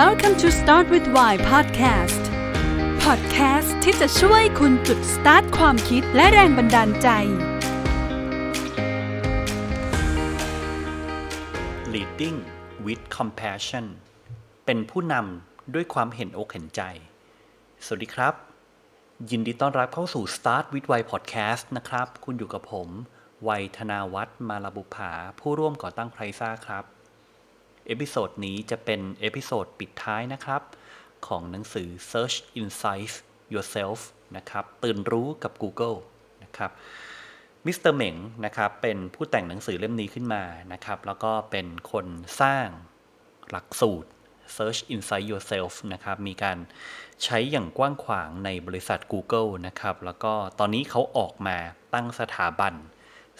Welcome to Start with Why Podcast Podcast ที่จะช่วยคุณจุดสตาร์ทความคิดและแรงบันดาลใจ Leading with Compassion เป็นผู้นำด้วยความเห็นอกเห็นใจ สวัสดีครับ ยินดีต้อนรับเข้าสู่ Start with Why Podcast นะครับ คุณอยู่กับผม วัยธนาวัฒน์มาลาบุภาผู้ร่วมก่อตั้งไพรซ่าครับ เอพิโซดนี้จะเป็นเอพิโซดปิดท้ายนะครับ ของหนังสือ Search Insights Yourself นะครับตื่นรู้กับ Google นะครับมิสเตอร์เหม่งนะครับเป็นผู้แต่งหนังสือเล่มนี้ขึ้นมานะครับ แล้วก็เป็นคนสร้างหลักสูตร Search Insight Yourself นะครับ มีการใช้อย่างกว้างขวางในบริษัท Google นะครับ แล้วก็ตอนนี้เขาออกมาตั้งสถาบัน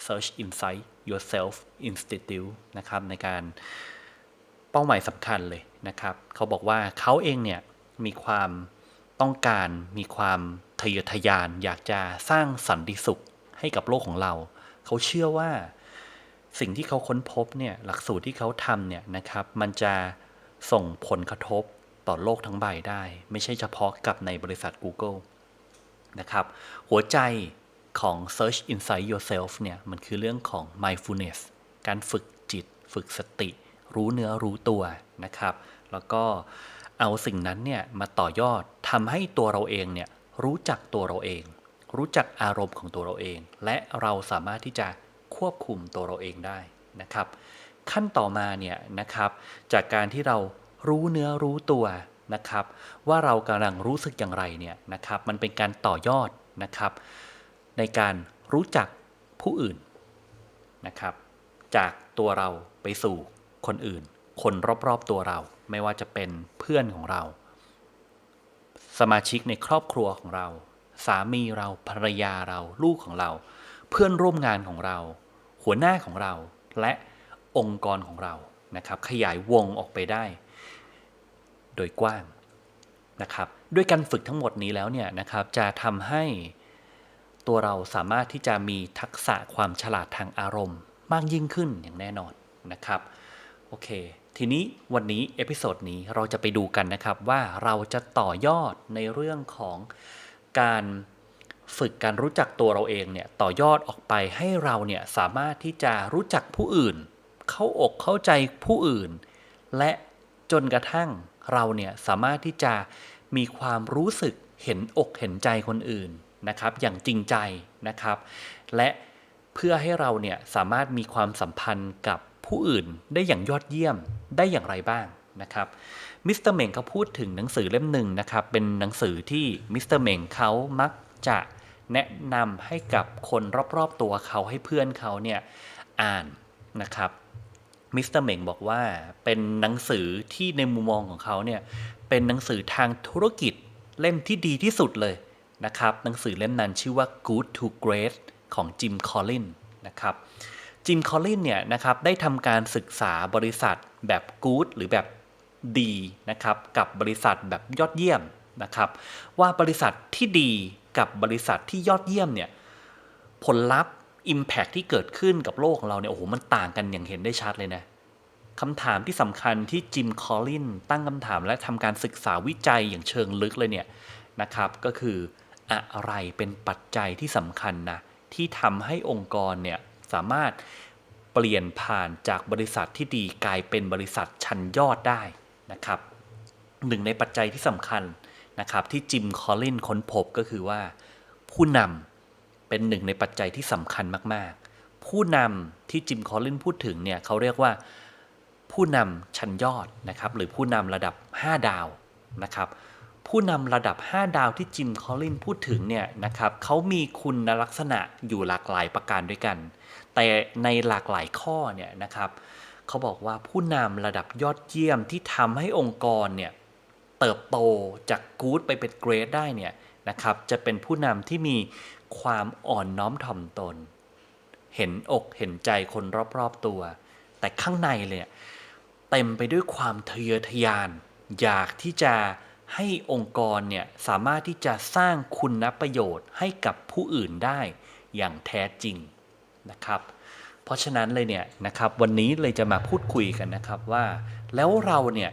Search Insight Yourself Institute นะครับ ในการ เป้าหมายสำคัญเลยนะครับ เขาบอกว่าเขาเองเนี่ยมีความต้องการมีความทะเยอทะยาน อยากจะสร้างสันติสุขให้กับโลกของเรา เขาเชื่อว่าสิ่งที่เขาค้นพบเนี่ยหลักสูตรที่เขาทำเนี่ยนะครับ มันจะส่งผลกระทบต่อโลกทั้งใบได้ ไม่ใช่เฉพาะกับในบริษัท Google นะครับ หัวใจของ Search Insight Yourself เนี่ยมันคือเรื่องของ mindfulness การฝึกจิต ฝึกสติ รู้เนื้อรู้ตัวนะครับ แล้วก็เอาสิ่งนั้นเนี่ยมาต่อยอดทำให้ตัวเราเองเนี่ยรู้จักตัวเราเอง รู้จักอารมณ์ของตัวเราเอง และเราสามารถที่จะควบคุมตัวเราเองได้นะครับ ขั้นต่อมาเนี่ยนะครับ จากการที่เรารู้เนื้อรู้ตัวนะครับ ว่าเรากำลังรู้สึกอย่างไรเนี่ยนะครับ มันเป็นการต่อยอดนะครับ ในการรู้จักผู้อื่นนะครับ จากตัวเราไปสู่ คนอื่น คนรอบๆตัวเรา ไม่ว่าจะเป็นเพื่อนของเรา สมาชิกในครอบครัวของเรา สามีเราภรรยาเราลูกของเรา เพื่อนร่วมงานของเรา หัวหน้าของเรา และองค์กรของเรานะครับ ขยายวงออกไปได้ โดยกว้างนะครับ ด้วยการฝึกทั้งหมดนี้แล้วเนี่ยนะครับจะทำให้ตัวเราสามารถที่จะมีทักษะความฉลาดทางอารมณ์ มากยิ่งขึ้นอย่างแน่นอนนะครับ โอเค ทีนี้วันนี้เอพิโซดนี้เราจะไปดูกันนะครับว่าเราจะต่อยอดในเรื่องของการฝึกการรู้จักตัวเราเองเนี่ยต่อยอดออกไปให้เราเนี่ยสามารถที่จะรู้จักผู้อื่น เข้าอกเข้าใจผู้อื่น และจนกระทั่งเราเนี่ยสามารถที่จะมีความรู้สึกเห็นอกเห็นใจคนอื่นนะครับ อย่างจริงใจนะครับ และเพื่อให้เราเนี่ยสามารถมีความสัมพันธ์กับ ผู้อื่นได้อย่างยอดเยี่ยมได้อย่างไรบ้างนะครับมิสเตอร์เมงเขาพูดถึงหนังสือเล่มหนึ่งนะครับ เป็นหนังสือที่มิสเตอร์เมงเขามักจะแนะนำให้กับคนรอบๆตัวเขาให้เพื่อนเขาเนี่ยอ่านนะครับมิสเตอร์เมงบอกว่าเป็นหนังสือที่ในมุมมองของเขาเนี่ยเป็นหนังสือทางธุรกิจเล่มที่ดีที่สุดเลยนะครับหนังสือเล่มนั้นชื่อว่า Good to Great ของจิมคอลลินนะครับ จิมคอลลินเนี่ยนะครับได้ทำการศึกษาบริษัทแบบ good หรือแบบดีนะครับกับบริษัทแบบยอดเยี่ยมนะครับ ว่าบริษัทที่ดีกับบริษัทที่ยอดเยี่ยมเนี่ยผลลัพธ์ Impact ที่เกิดขึ้นกับโลกของเราเนี่ยโอ้โหมันต่างกันอย่างเห็นได้ชัดเลยนะคำถามที่สำคัญที่จิมคอลลินตั้งคำถามและทำการศึกษาวิจัยอย่างเชิงลึกเลยเนี่ยนะครับ ก็คืออะไรเป็นปัจจัยที่สำคัญนะที่ทำให้องค์กรเนี่ย สามารถเปลี่ยนผ่านจากบริษัทที่ดีกลายเป็นบริษัทชั้นยอดได้นะครับหนึ่งในปัจจัยที่สำคัญนะครับที่จิมคอลลินค้นพบก็คือว่า ผู้นำเป็นหนึ่งในปัจจัยที่สำคัญมากๆ ผู้นำที่จิมคอลลินพูดถึงเนี่ยเขาเรียกว่าผู้นำชั้นยอดนะครับหรือผู้นำระดับ 5 ดาวนะครับผู้นำระดับ 5 ดาวที่จิมคอลลินพูดถึงเนี่ยนะครับเขามีคุณลักษณะอยู่หลากหลายประการด้วยกัน แต่ในหลากหลายข้อเนี่ยนะครับเขาบอกว่าผู้นำระดับยอดเยี่ยมที่ทำให้องค์กรเนี่ยเติบโตจากกู๊ดไปเป็นเกรดได้เนี่ยนะครับจะเป็นผู้นำที่มีความอ่อนน้อมถ่อมตน เห็นอกเห็นใจคนรอบๆตัว แต่ข้างในเลยเต็มไปด้วยความทะเยอทะยาน อยากที่จะให้องค์กรเนี่ยสามารถที่จะสร้างคุณประโยชน์ให้กับผู้อื่นได้อย่างแท้จริง นะครับ เพราะฉะนั้นเลยเนี่ยนะครับวันนี้เลยจะมาพูดคุยกันนะครับว่าแล้วเราเนี่ย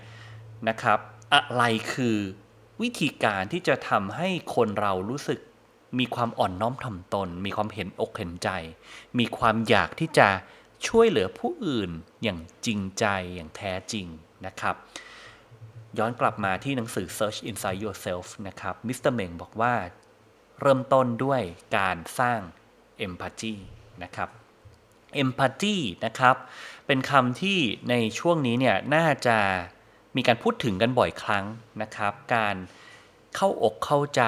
นะครับอะไรคือวิธีการที่จะทำให้คนเรารู้สึกมีความอ่อนน้อมถ่อมตน มีความเห็นอกเห็นใจ มีความอยากที่จะช่วยเหลือผู้อื่นอย่างจริงใจอย่างแท้จริงนะครับ ย้อนกลับมาที่หนังสือ Search Inside Yourself นะครับมิสเตอร์เมงบอกว่า เริ่มต้นด้วยการสร้าง Empathy นะครับ Empathy นะครับ เป็นคำที่ในช่วงนี้เนี่ยน่าจะมีการพูดถึงกันบ่อยครั้งนะครับ การเข้าอกเข้าใจ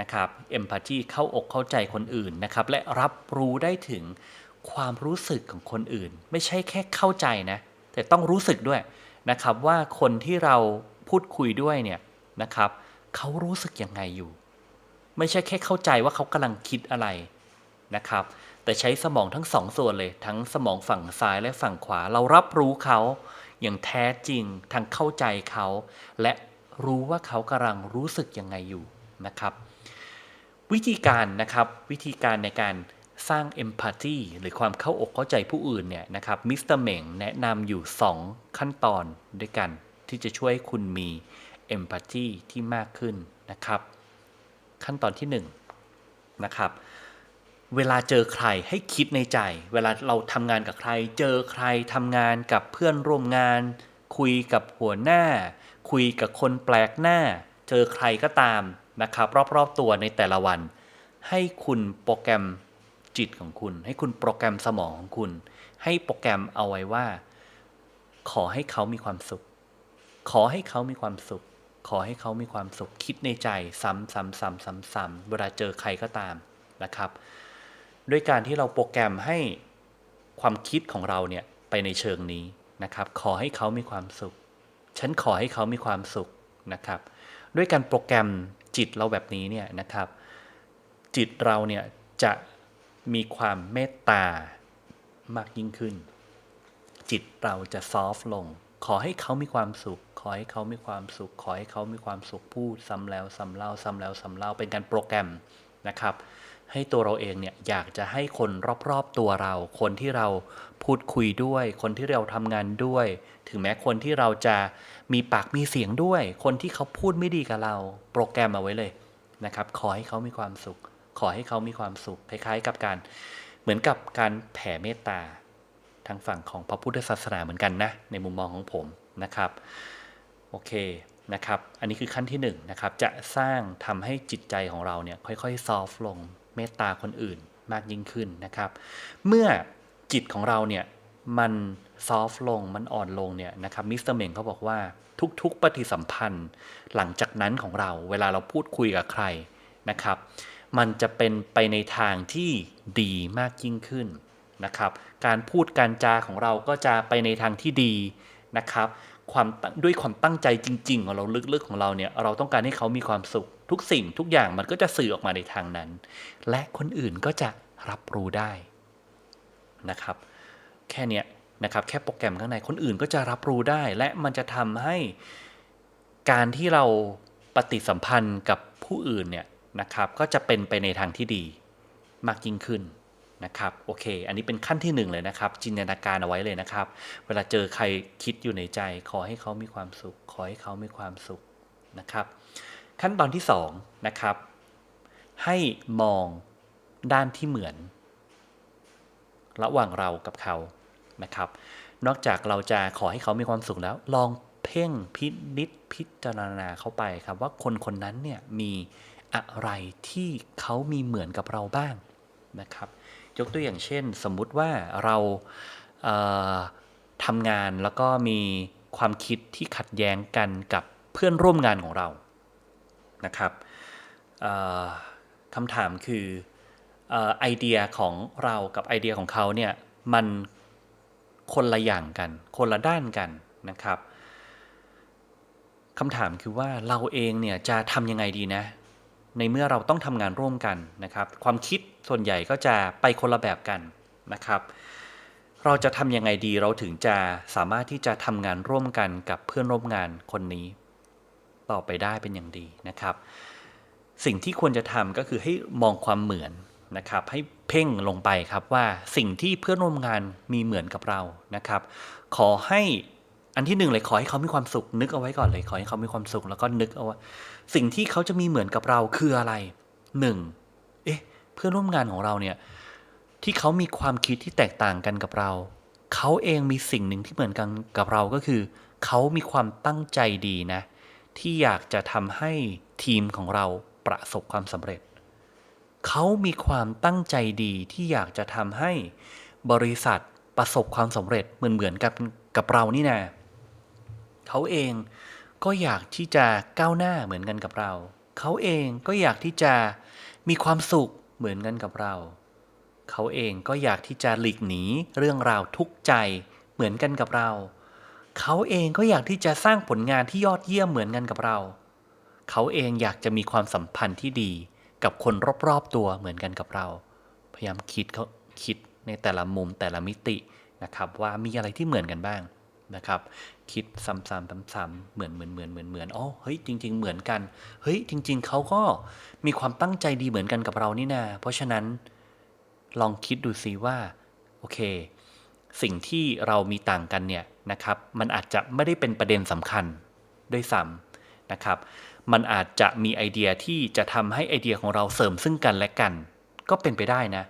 นะครับ Empathy เข้าอกเข้าใจคนอื่นนะครับ และรับรู้ได้ถึงความรู้สึกของคนอื่น ไม่ใช่แค่เข้าใจนะ แต่ต้องรู้สึกด้วยนะครับว่าคนที่เราพูดคุยด้วยเนี่ยนะครับเขารู้สึกยังไงอยู่ ไม่ใช่แค่เข้าใจว่าเขากำลังคิดอะไร นะครับ แต่ใช้สมองทั้งสองส่วนเลย ทั้งสมองฝั่งซ้ายและฝั่งขวา เรารับรู้เขาอย่างแท้จริงทั้งเข้าใจเขา และรู้ว่าเขากำลังรู้สึกยังไงอยู่นะครับ วิธีการนะครับวิธีการในการสร้าง empathy หรือความเข้าอกเข้าใจผู้อื่นเนี่ยนะครับมิสเตอร์เหม่งแนะนำอยู่ 2 ขั้นตอนด้วยกัน ที่จะช่วยให้คุณมี empathy ที่มากขึ้นนะครับ ขั้นตอนที่ 1นนะครับ เวลาเจอใครให้คิดในใจ เวลาเราทำงานกับใคร เจอใครทำงานกับเพื่อนร่วมงาน คุยกับหัวหน้า คุยกับคนแปลกหน้า เจอใครก็ตามนะครับ รอบๆตัวในแต่ละวัน ให้คุณโปรแกรมจิตของคุณ ให้คุณโปรแกรมสมองของคุณ ให้โปรแกรมเอาไว้ว่า ขอให้เขามีความสุข ขอให้เขามีความสุข ขอให้เขามีความสุขคิดในใจ ซ้ำซ้ำซ้ำซ้ำซ้ำเวลาเจอใครก็ตามนะครับ ด้วยการที่เราโปรแกรมให้ความคิดของเราเนี่ยไปในเชิงนี้นะครับ ขอให้เขามีความสุข ฉันขอให้เขามีความสุขนะครับ ด้วยการโปรแกรมจิตเราแบบนี้เนี่ยนะครับ จิตเราเนี่ยจะมีความเมตตามากยิ่งขึ้น จิตเราจะซอฟลง ขอให้เขามีความสุข ขอให้เขามีความสุข ขอให้เขามีความสุขพูดซ้ำแล้วซ้ำเล่าซ้ำแล้วซ้ำเล่าเป็นการโปรแกรมนะครับ ให้ตัวเราเองเนี่ยอยากจะให้คนรอบๆตัวเรา คนที่เราพูดคุยด้วย คนที่เราทำงานด้วย ถึงแม้คนที่เราจะมีปากมีเสียงด้วย คนที่เขาพูดไม่ดีกับเรา โปรแกรมเอาไว้เลยนะครับ ขอให้เขามีความสุข ขอให้เขามีความสุขคล้ายๆ กับการเหมือนกับการแผ่เมตตาทางฝั่งของพระพุทธศาสนาเหมือนกันนะในมุมมองของผมนะครับโอเคนะครับ อันนี้คือขั้นที่1นนะครับ จะสร้างทำให้จิตใจของเราเนี่ยค่อยๆ ซอฟลง เมตตาคนอื่นมากยิ่งขึ้นนะครับ เมื่อจิตของเราเนี่ยมันซอฟลงมันอ่อนลงเนี่ยนะครับมิสเตอร์เมงเขาบอกว่าทุกๆ ปฏิสัมพันธ์หลังจากนั้นของเราเวลาเราพูดคุยกับใครนะครับ มันจะเป็นไปในทางที่ดีมากยิ่งขึ้นนะครับ การพูดการจาของเราก็จะไปในทางที่ดีนะครับ ความด้วยความตั้งใจจริง ๆ ของเราลึกๆของเราเนี่ยเราต้องการให้เขามีความสุข ทุกสิ่งทุกอย่างมันก็จะสื่อออกมาในทางนั้น และคนอื่นก็จะรับรู้ได้นะครับ แค่เนี้ยนะครับแค่โปรแกรมข้างในคนอื่นก็จะรับรู้ได้ และมันจะทำให้การที่เราปฏิสัมพันธ์กับผู้อื่นเนี่ยนะครับก็จะเป็นไปในทางที่ดีมากยิ่งขึ้นนะครับโอเค อันนี้เป็นขั้นที่หนึ่งเลยนะครับ จินตนาการเอาไว้เลยนะครับ เวลาเจอใครคิดอยู่ในใจ ขอให้เขามีความสุข ขอให้เขามีความสุขนะครับ ขั้นตอนที่สองนะครับ ให้มองด้านที่เหมือน ระหว่างเรากับเขานะครับ นอกจากเราจะขอให้เขามีความสุขแล้ว ลองเพ่งพินิษพิจารณาเข้าไปครับ ว่าคนคนนั้นเนี่ยมีอะไรที่เขามีเหมือนกับเราบ้างนะครับ ยกตัวอย่างเช่น สมมุติว่าเราเทำงานแล้วก็มีความคิดที่ขัดแย้งกันกับเพื่อนร่วมงานของเรา นะครับคำถามคือไอเดียของเรากับไอเดียของเขาเนี่ยมันคนละอย่างกัน คนละด้านกันนะครับคำถามคือว่าเราเองเนี่ยจะทำยังไงดีนะ ในเมื่อเราต้องทำงานร่วมกันนะครับ ความคิดส่วนใหญ่ก็จะไปคนละแบบกันนะครับ เราจะทำยังไงดีเราถึงจะสามารถที่จะทำงานร่วมกันกับเพื่อนร่วมงานคนนี้ ต่อไปได้เป็นอย่างดีนะครับ สิ่งที่ควรจะทำก็คือให้มองความเหมือนนะครับ ให้เพ่งลงไปครับว่าสิ่งที่เพื่อนร่วมงานมีเหมือนกับเรานะครับ ขอให้อันที่หนึ่งเลยขอให้เขามีความสุข นึกเอาไว้ก่อนเลยขอให้เขามีความสุขแล้วก็นึกเอาว่าสิ่งที่เขาจะมีเหมือนกับเราคืออะไรหนึ่งเอ๊ะ เพื่อนร่วมงานของเราเนี่ยที่เขามีความคิดที่แตกต่างกันกับเรา เขาเองมีสิ่งหนึ่งที่เหมือนกันกับเราก็คือ เขามีความตั้งใจดีนะ ที่อยากจะทำให้ทีมของเราประสบความสำเร็จ เขามีความตั้งใจดีที่อยากจะทำให้บริษัทประสบความสำเร็จเหมือนเหมือนกับกับเรานี่นะเขาเองก็อยากที่จะก้าวหน้าเหมือนกันกับเรา เขาเองก็อยากที่จะมีความสุขเหมือนกันกับเรา เขาเองก็อยากที่จะหลีกหนีเรื่องราวทุกข์ใจเหมือนกันกับเรา เขาเองก็อยากที่จะสร้างผลงานที่ยอดเยี่ยมเหมือนกันกับเรา เขาเองอยากจะมีความสัมพันธ์ที่ดีกับคนรอบๆตัวเหมือนกันกับเรา พยายามคิดเขาคิดในแต่ละมุมแต่ละมิตินะครับว่ามีอะไรที่เหมือนกันบ้างนะครับ คิดซ้ำๆซ้ำๆเหมือนเหมือนเหมือนเหมือนเหมือนอ๋อเฮ้ยจริง ๆ เหมือนกันเฮ้ยจริง ๆเขาก็มีความตั้งใจดีเหมือนกันกับเรานี่นาเพราะฉะนั้นลองคิดดูซิว่าโอเค สิ่งที่เรามีต่างกันเนี่ยนะครับ มันอาจจะไม่ได้เป็นประเด็นสำคัญด้วยซ้ำนะครับ มันอาจจะมีไอเดียที่จะทำให้ไอเดียของเราเสริมซึ่งกันและกัน ก็เป็นไปได้นะ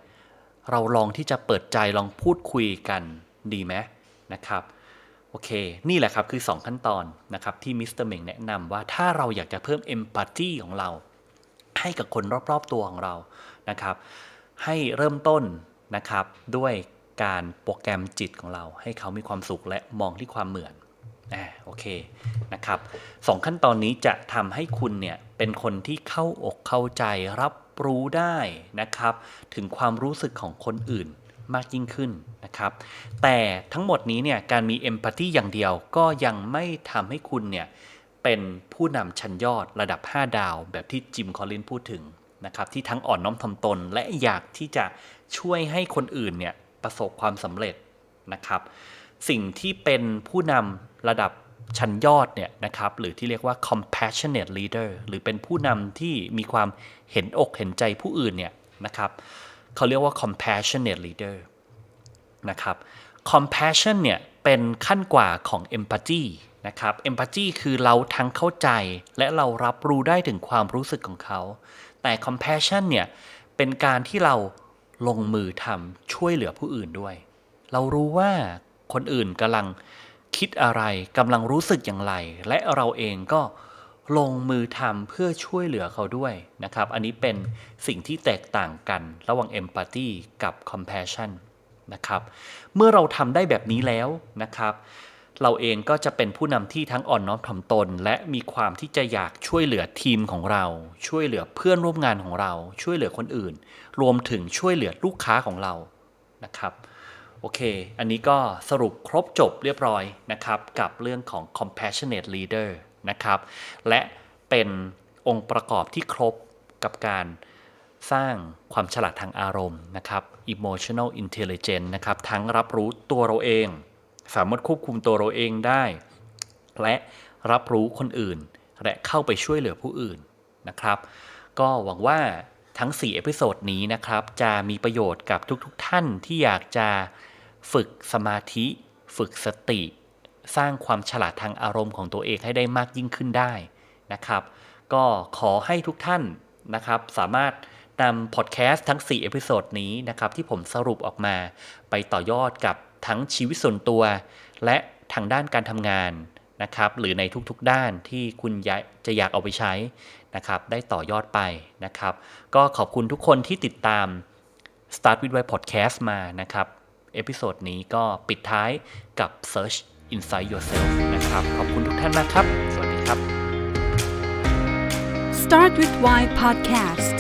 เราลองที่จะเปิดใจลองพูดคุยกันดีไหมนะครับโอเค นี่แหละครับคือ 2 ขั้นตอนนะครับที่มิสเตอร์เมงแนะนำว่าถ้าเราอยากจะเพิ่มเอมพัตตีของเรา ให้กับคนรอบๆตัวของเรานะครับ ให้เริ่มต้นนะครับด้วย การโปรแกรมจิตของเรา ให้เขามีความสุขและมองที่ความเหมือนอ่าโอเคนะครับสองขั้นตอนนี้จะทำให้คุณเนี่ยเป็นคนที่เข้าอกเข้าใจรับรู้ได้นะครับ ถึงความรู้สึกของคนอื่นมากยิ่งขึ้นนะครับ แต่ทั้งหมดนี้เนี่ยการมีเอมพัตตีอย่างเดียวก็ยังไม่ทำให้คุณเนี่ยเป็นผู้นำชั้นยอดระดับ 5 ดาว แบบที่จิมคอลลินพูดถึงนะครับที่ทั้งอ่อนน้อมถ่อมตนและอยากที่จะช่วยให้คนอื่นเนี่ย ประสบความสำเร็จนะครับ สิ่งที่เป็นผู้นำระดับชั้นยอดเนี่ยนะครับหรือที่เรียกว่า compassionate leader หรือเป็นผู้นำที่มีความเห็นอกเห็นใจผู้อื่นเนี่ยนะครับเขาเรียกว่า compassionate leader นะครับ compassion เนี่ยเป็นขั้นกว่าของ empathy นะครับ empathy คือเราทั้งเข้าใจและเรารับรู้ได้ถึงความรู้สึกของเขา แต่ compassion เนี่ยเป็นการที่เรา ลงมือทำช่วยเหลือผู้อื่นด้วย เรารู้ว่าคนอื่นกำลังคิดอะไรกำลังรู้สึกอย่างไร และเราเองก็ลงมือทำเพื่อช่วยเหลือเขาด้วยนะครับ อันนี้เป็นสิ่งที่แตกต่างกันระหว่าง empathy กับ compassion นะครับ เมื่อเราทำได้แบบนี้แล้วนะครับ เราเองก็จะเป็นผู้นำที่ทั้งอ่อนน้อมถ่อมตน และมีความที่จะอยากช่วยเหลือทีมของเรา ช่วยเหลือเพื่อนร่วมงานของเรา ช่วยเหลือคนอื่น รวมถึงช่วยเหลือลูกค้าของเรานะครับโอเค อันนี้ก็สรุปครบจบเรียบร้อยนะครับ กับเรื่องของ compassionate leader นะครับ และเป็นองค์ประกอบที่ครบกับการสร้างความฉลาดทางอารมณ์นะครับ emotional intelligence นะครับ ทั้งรับรู้ตัวเราเอง สามารถควบคุมตัวเราเองได้ และรับรู้คนอื่น และเข้าไปช่วยเหลือผู้อื่นนะครับ ก็หวังว่าทั้ง 4 เอพิโซดนี้นะครับ จะมีประโยชน์กับทุกๆทท่านที่อยากจะฝึกสมาธิ ฝึกสติ สร้างความฉลาดทางอารมณ์ของตัวเองให้ได้มากยิ่งขึ้นได้นะครับ ก็ขอให้ทุกท่านนะครับ สามารถนำพอดแคสต์ทั้ง 4 เอพิโซดนี้นะครับ ที่ผมสรุปออกมาไปต่อยอดกับ ทั้งชีวิตส่วนตัว และทางด้านการทำงานนะครับหรือในทุกๆด้านที่คุณจะอยากเอาไปใช้นะครับได้ต่อยอดไปนะครับ ก็ขอบคุณทุกคนที่ติดตาม Start with Why Podcast มานะครับ เอพิโซดนี้ก็ปิดท้ายกับ Search Inside Yourself นะครับ ขอบคุณทุกท่านมากครับ สวัสดีครับ Start with Why Podcast